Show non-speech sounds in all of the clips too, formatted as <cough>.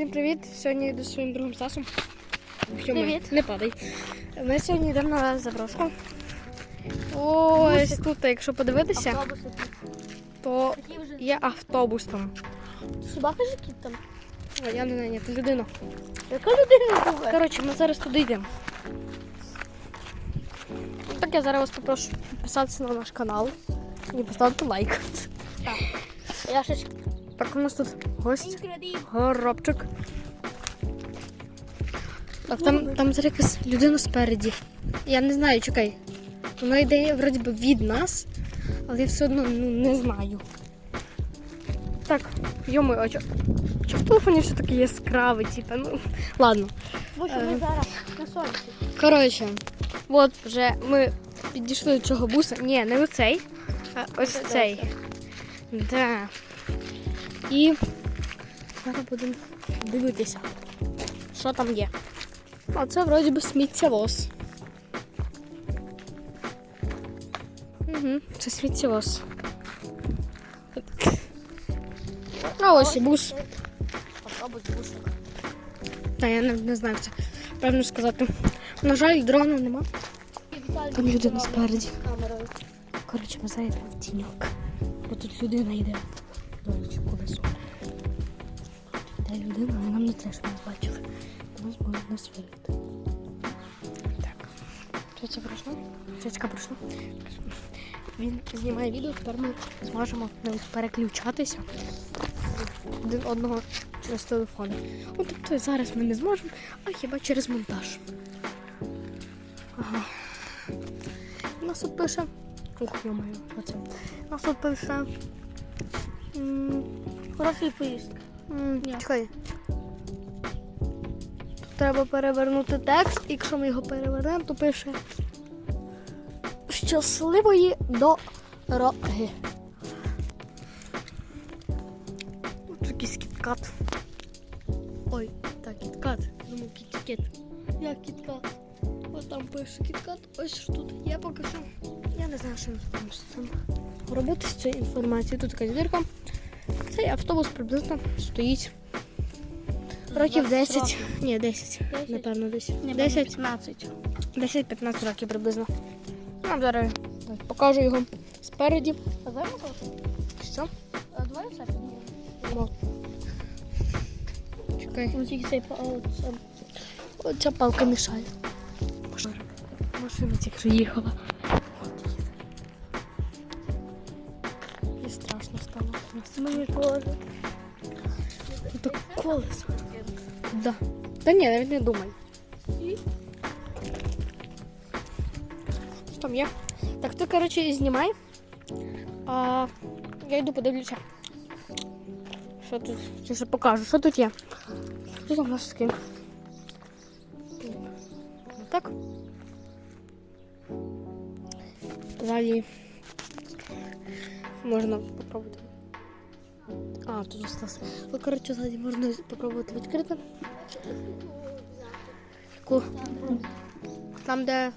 Всім привіт! Сьогодні йду зі своїм другом Стасом. Привіт. Не падай. Ми сьогодні йдемо на заброшку. Ось тут, якщо подивитися, то є автобус там. Собака ж кіт там. А я не знаю, ні, це людина. Яка людина була? Коротше, ми зараз туди йдемо. Так я зараз вас попрошу підписатися на наш канал і поставити лайк. Я щось. Так, у нас тут гость. Горобчик. Так, там, там зараз якась людина спереді. Я не знаю, чекай. Вона йде вроді би від нас, але я все одно ну, не знаю. Так, йому, чо, чо в телефоні все таке яскраве, типу, ну, ладно. Бо що Е. ми зараз на сонці. Коротше, от вже ми підійшли до цього буса. Ні, не оцей, а ось Це цей. Да. І зараз будемо дивитися, що там є. А це вроді би сміттєвоз. Угу, це сміттєвоз. А ось і бус. Автобус бусик. Та я не, не знаю, як це певно сказати. На жаль, дрона нема. Там людина спереді. Коротше, ми зайдемо в тіньок. Бо тут людина йде. Та людина, але нам не треба, щоб нас бачили. Нас можуть нас вирити. Так. Цяця пройшла? Цяцька пройшла. Він знімає відео, тепер ми зможемо навіть переключатися один одного через телефон. Ну, тобто зараз ми не зможемо, а хіба через монтаж. Ага. Нас тут пише. Ух, що це? Нас тут пише. Хороший поїздка. Ні. Чекай. Тут треба перевернути текст, і якщо ми його перевернемо, то пише. Щасливої дороги. Ось якийсь кіткат. Ой, так, кіткат. Думаю, кіткет. Як кіткат? Ось там пише кіткат, ось що тут. Я поки що. Я не знаю, що там робити з цією інформацією. Тут така зірка. Цей автобус приблизно стоїть років 10. Ні, 10. Десять? Напевно, 10. Ні, 10. 15. 10-15 років приблизно. Ну, зараз покажу його спереді. А ми Що? А давай все О. Чекай. Ось тільки цей. Оця палка мішає. Машина тільки їхала. Мені теж. Це колесо. Да. Та ні, навіть не думай. Що там є? Так, ти, коротше, знімай. А я йду подивлюся. Що тут? Чи ще покажу, що тут є? Що там у нас таке? Так. Далі можна попробувати. А, тут осталось. Ну, коротше, ззаді можна попробувати відкрити. Таку. Там, де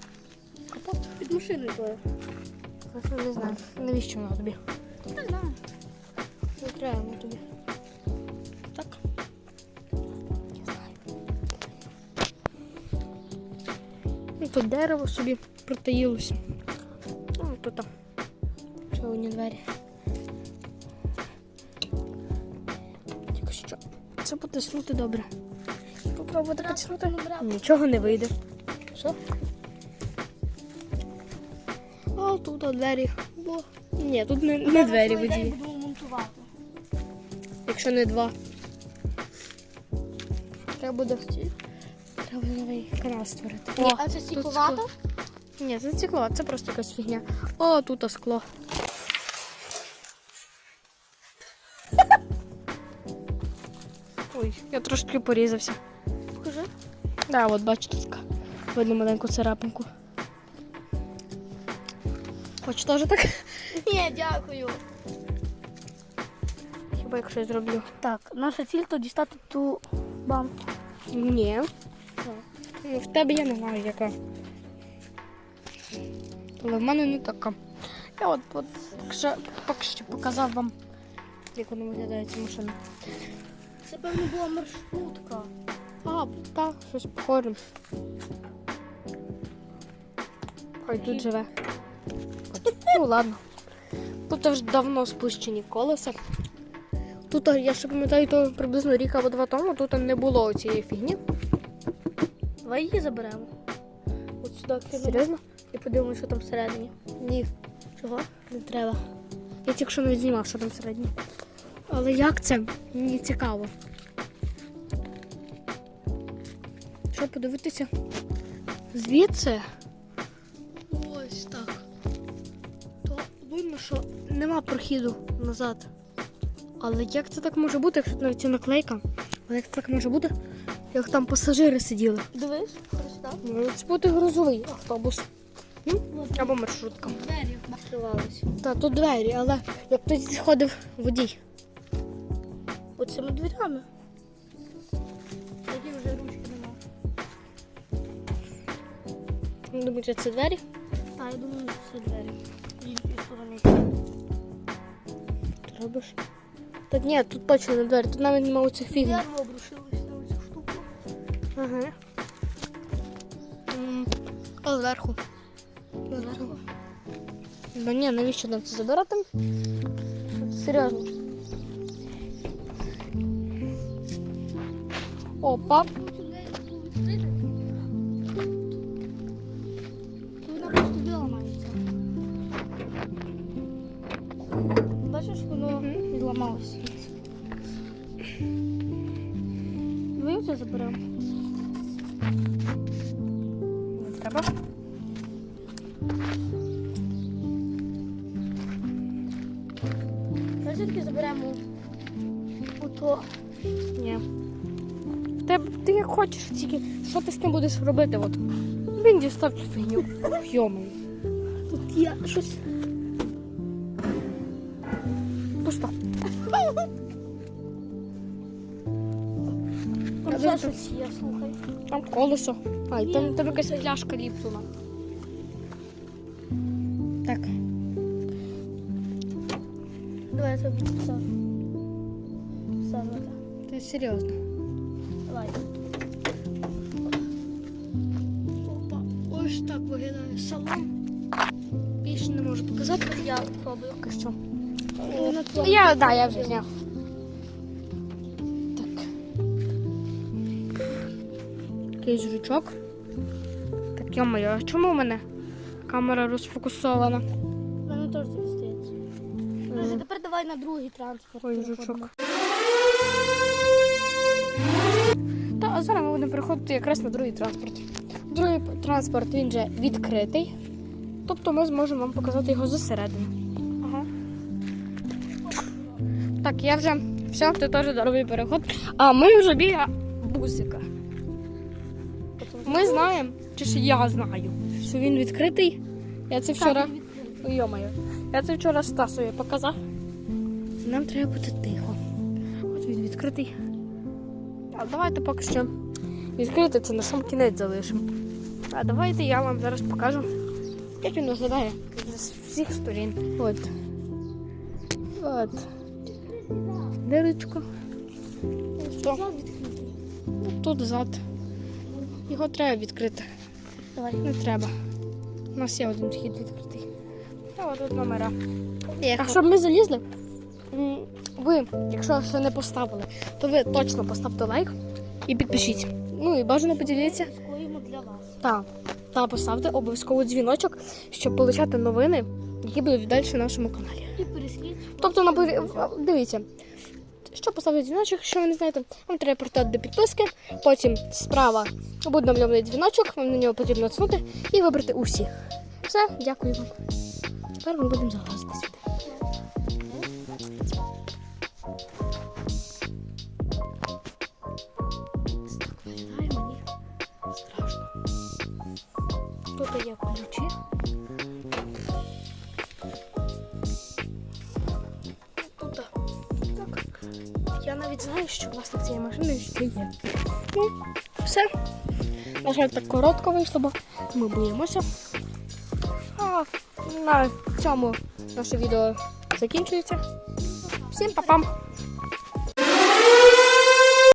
капот. Під машиною твоє. Я не знаю, навіщо вона тобі? Не знаю. Не треба вона тобі. Так? Не знаю. Ну, тут дерево собі притаїлося. Ну, тут там. Ще одні двері. Це потиснути добре. Попробувати потиснути. Нічого не вийде. Що? А тут двері. Бо... Ні, тут не, не двері водії. Якщо не два. Треба буде Треба новий канал створити. Ні, О, а це стікловато? Ні, це стекло, це просто якась фігня. О, тут скло. Ой, я трошки порізався. Покажи. Да, от бачите, така. Видно маленьку царапинку. Хоч теж так? <laughs> Ні, дякую. Хіба якщо я зроблю? Так, наша ціль то дістати ту банку. Ні. Ну, В тебе я не знаю, яка. Але в мене не така. Я от, от поки, що, поки що показав вам, як воно виглядає ця машина. Це певно була маршрутка. А, так, щось похоже. Ой, тут живе. Ну ладно. Тут вже давно спущені колеса. Тут, я ще пам'ятаю, то приблизно рік або два тому тут не було цієї фігні. Давай її заберемо. От сюди кинемо. Серйозно? І подивимося, що там всередині. Ні, Чого? не треба. Я тільки що не знімав, що там всередині. Але як це? Мені цікаво. Що подивитися? Звідси. Ось так. То видно, що нема прохіду назад. Але як це так може бути, якщо навіть це наклейка? Але як це так може бути, як там пасажири сиділи? Дивись, ось так. Це бути грузовий автобус. М? Або маршрутка. Двері відкривалися. Та тут двері, але як тоді ходив водій. Оцими дверями. Тоді вже ручки нема. Думаєте, це двері? А, я думаю, це двері. З іншої сторони. Ти робиш? Та ні, тут точно не двері, тут навіть немає цих фігів. Дерево обрушилось на цю штуку. Ага. М, А зверху. Зверху. Да ні, навіщо нам це забирати? Серйозно. Опа. Вона просто відламається. Бачиш, воно відламалося. Ми це заберемо. Не треба. Ми все-таки заберемо ото. Ні. Тебе ти як хочеш, тільки що ти з ним будеш робити? От. Він дістав цю фігню. Йомий. Тут є щось. Пусто. Там Я ще щось є, слухай. Там колесо. А, і там, там якась пляшка ліплена. Так. Давай я тобі все. Все, Ти серйозно. Давай. Опа. Ось так виглядає салон. Більше не можу показати. Я спробую. Поки що. Воно. Я, да, я вже зняв. Так. Якийсь жучок. Так, йо-моє, а чому в мене камера розфокусована? Мене теж так здається. Тепер давай на другий транспорт. Ой, жучок. А зараз ми будемо переходити якраз на другий транспорт. Другий транспорт він же відкритий. Тобто ми зможемо вам показати його зсередини. Ага. Так, я вже все, ти теж дорогий переход. А ми вже біля бусика. Ми знаємо, чи ж я знаю, що він відкритий. Я це вчора. Відкрито. Я це вчора Стасові показав. Нам треба бути тихо. От він відкритий. А давайте поки що відкрити це на сам кінець залишимо. А давайте я вам зараз покажу, як він виглядає з всіх сторін. От. От. Дирочка. Тут зад. Його треба відкрити. Давай. Не треба. У нас є один вхід відкритий. Та от тут номера. А щоб ми залізли, ви, якщо ще не поставили, то ви точно поставте лайк і підпишіть. Ну і бажано поділіться. Для вас. Та, та поставте обов'язково дзвіночок, щоб отримати новини, які будуть далі на нашому каналі. І переслідь. Тобто, наприклад, дивіться, що поставити дзвіночок, якщо ви не знаєте, вам треба прочитати до підписки, потім справа буде намальований дзвіночок, вам на нього потрібно натиснути і вибрати усі. Все, дякую вам. Тепер ми будемо залазити Я навіть знаю, що власник цієї машини ще є. Ну, все. На жаль, так коротко вийшло, бо ми боїмося. А на цьому наше відео закінчується. Всім па-пам!